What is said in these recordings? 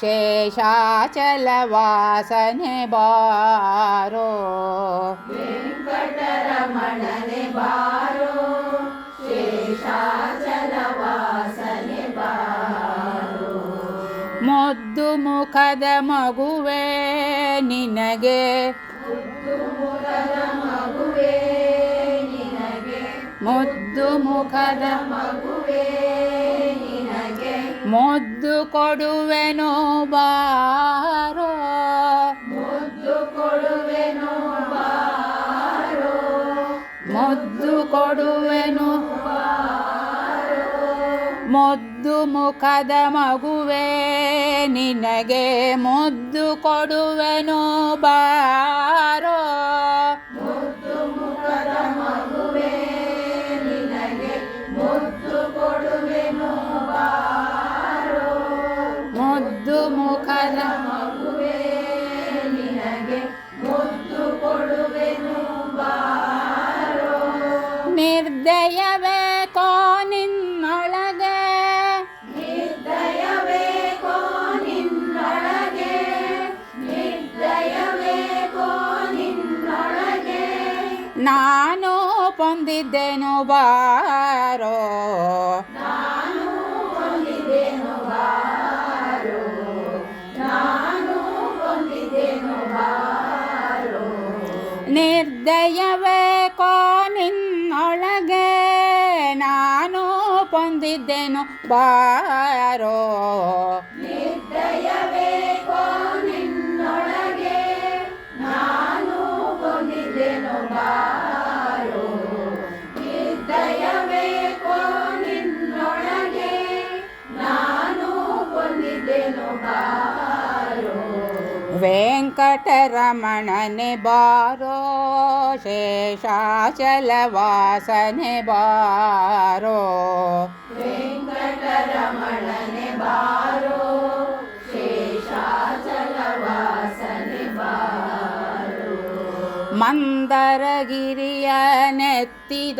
ಶೇಷಾಚಲವಾಸನೆ ಬಾರೋ. ವೆಂಕಟರಮಣನೆ ಬಾರೋ. ಶೇಷಾಚಲವಾಸನೆ ಬಾರೋ. ಮುದ್ದು ಮುಖದ ಮಗುವೆ ನಿನಗೆ. ಮುದ್ದು ಮುಖದ ಮಗುವೇ ಮುದ್ದು ಕೊಡುವೆನೋ ಬಾರೋ. ಮುದ್ದು ಕೊಡುವೆನೋ ಬಾರೋ. ಮುದ್ದು ಕೊಡುವೆನು ಮುದ್ದು ಮುಖದ ಮಗುವೆ ನಿನಗೆ ಮುದ್ದು ಕೊಡುವೆನೋ ಬಾರೋ. ಪೊಂದಿದ್ದೆನು ಬಾರೋ. ನಿರ್ದಯವೇ ಕೋ ನಿನ್ನೊಳಗೆ ನಾನು ಪೊಂದಿದ್ದೆನು ಬಾರೋ. ನಿರ್ದಯವೇಕೋ ನಿನ್ನೊಳಗೆ ವೆಂಕಟರಮಣನೆ ಬಾರೋ ಶೇಷಾಚಲವಾಸನೆ ಬಾರೋ ವೆಂಕಟರಮಣನೆ ಬಾರೋ ಶೇಷಾಚಲವಾಸನೆ ಬಾರೋ ಮಂದರಗಿರಿಯ ನೆತ್ತಿದ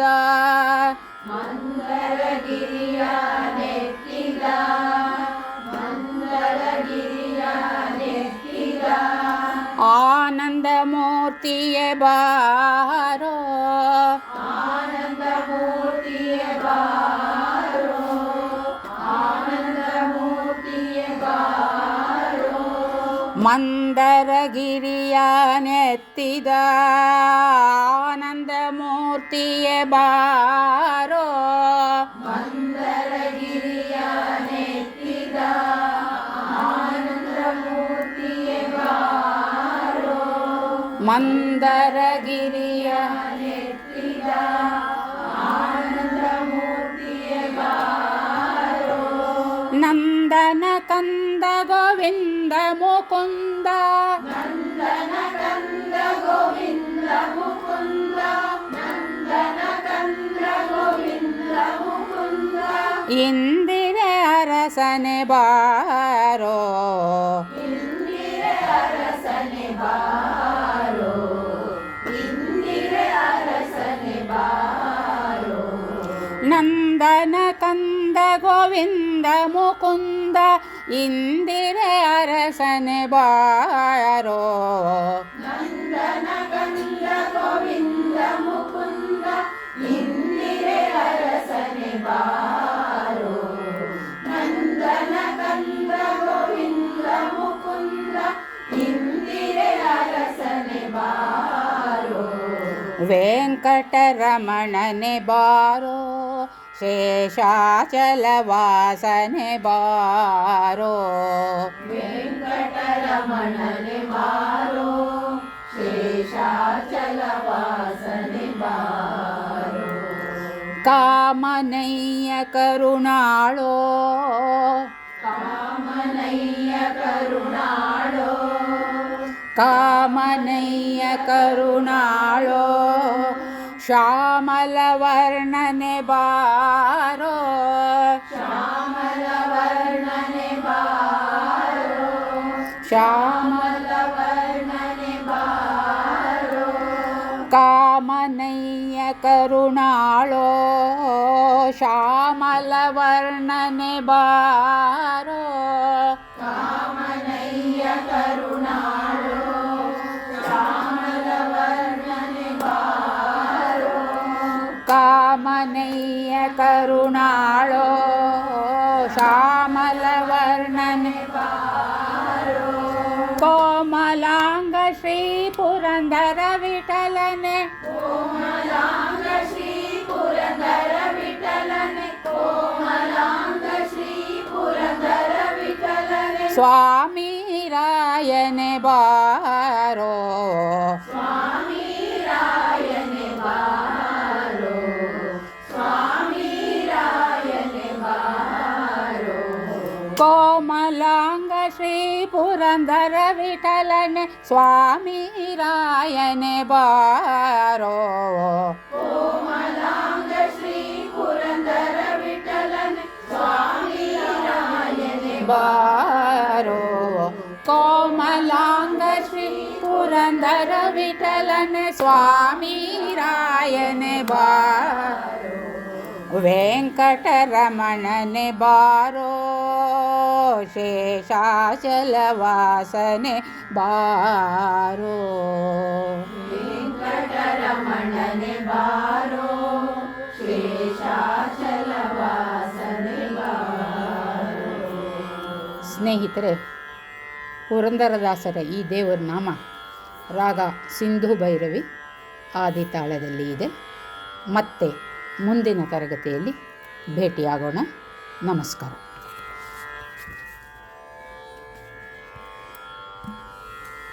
ஆனந்தமூர்த்திய பாரோ. ஆனந்தமூர்த்திய பாரோ ஆனந்தமூர்த்திய பாரோ மந்தரகிரியானெத்தித ஆனந்தமூர்த்திய பாரோ. ಮಂದರಗಿರಿಯ ನಂದನ ಕಂದ ಗೋವಿಂದ ಮುಕುಂದ. ನಂದನ ಕಂದ ಗೋವಿಂದ ಮುಕುಂದ ನಂದನ ಕಂದ ಗೋವಿಂದ ಮುಕುಂದ ಇಂದಿರೆ ಅರಸನೆ ಬಾರೋ ನಂದನ ಕಂದ ಗೋವಿಂದ ಮುಕುಂದ ಇಂದಿರೆ ಅರಸನೆ ಬಾರೋ. ನಂದನ ಕಂದ ಗೋವಿಂದ ಮುಕುಂದ ಇಂದಿರೆ ಅರಸನೆ ಬಾರೋ. ನಂದನ ಕಂದ ಗೋವಿಂದ ಮುಕುಂದ ಇಂದಿರೆ ಅರಸನೆ ಬಾರೋ. ವೆಂಕಟರಮಣನೆ ಬಾರೋ. शेषाचलवासने बारो वेङ्कटरमणने बारो शेषाचलवासने बारो कामनय्य करुणाळो कामनय्य का कामनय्य कामन्यारुणानयारुणाो श्यामलवर्णने बारो। श्यामलवर्णने बारो। श्यामलवर्णने बारो। कामनय्य करुणालो। श्यामलवर्णने बारो। ಕರುಣಾಳೋ ಶ್ಯಾಮಲ ವರ್ಣನೆ ಬಾರೋ ಕೋಮಲಾಂಗ ಶ್ರೀ ಪುರಂದರ ವಿಠಲನೆ ಕೋಮಲಾಂಗ ಶ್ರೀ ಪುರಂದರ ವಿಠಲನೆ ಕೋಮಲಾಂಗ ಶ್ರೀ ಕೋಮಲಾಂಗ ಶ್ರೀ ಪುರಂದರ ವಿಠಲನೆ ಸ್ವಾಮಿ ರಾಯನೆ ಬಾರೋ ಕೋಮಲಾಂಗ ಶ್ರೀ ಪುರಂದರ ವಿಠಲನೆ ಸ್ವಾಮಿ ರಾಯನೆ ಬಾರೋ ಕೋಮಲಾಂಗ ಶ್ರೀ ಪುರಂದರ ವಿಠಲನೆ ಸ್ವಾಮಿ ರಾಯನೆ ಬಾರೋ ವೆಂಕಟರಮಣನೆ ಬಾರೋ ಶೇಷಾಚಲವಾಸನೆ ಬಾರೋ. ವೆಂಕಟರಮಣನೆ ಬಾರೋ ಸ್ನೇಹಿತರೆ ಪುರಂದರದಾಸರ ಈ ದೇವರ ನಾಮ ರಾಗ ಸಿಂಧು ಭೈರವಿ ಆದಿತಾಳದಲ್ಲಿ ಇದೆ. ಮತ್ತೆ ಮುಂದಿನ ತರಗತಿಯಲ್ಲಿ ಭೇಟಿಯಾಗೋಣ. ನಮಸ್ಕಾರ.